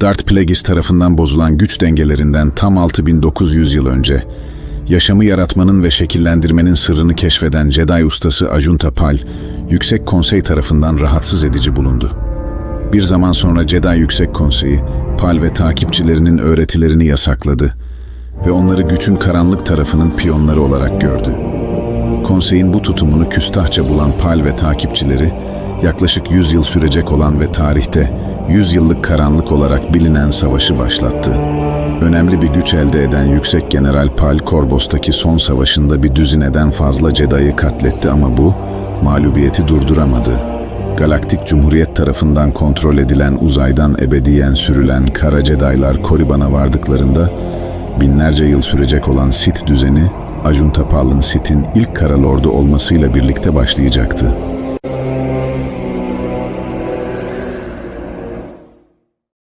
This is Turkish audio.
Darth Plagueis tarafından bozulan güç dengelerinden tam 6900 yıl önce, yaşamı yaratmanın ve şekillendirmenin sırrını keşfeden Jedi ustası Ajunta Pal, Yüksek Konsey tarafından rahatsız edici bulundu. Bir zaman sonra Jedi Yüksek Konseyi, Pal ve takipçilerinin öğretilerini yasakladı ve onları gücün karanlık tarafının piyonları olarak gördü. Konseyin bu tutumunu küstahça bulan Pal ve takipçileri, yaklaşık 100 yıl sürecek olan ve tarihte 100 yıllık karanlık olarak bilinen savaşı başlattı. Önemli bir güç elde eden Yüksek General Pal, Korbos'taki son savaşında bir düzineden fazla Jedi'yi katletti ama bu, mağlubiyeti durduramadı. Galaktik Cumhuriyet tarafından kontrol edilen uzaydan ebediyen sürülen Kara Jedi'lar Korriban'a vardıklarında, binlerce yıl sürecek olan Sith düzeni, Ajunta Pal'ın Sith'in ilk Kara Lord'u olmasıyla birlikte başlayacaktı.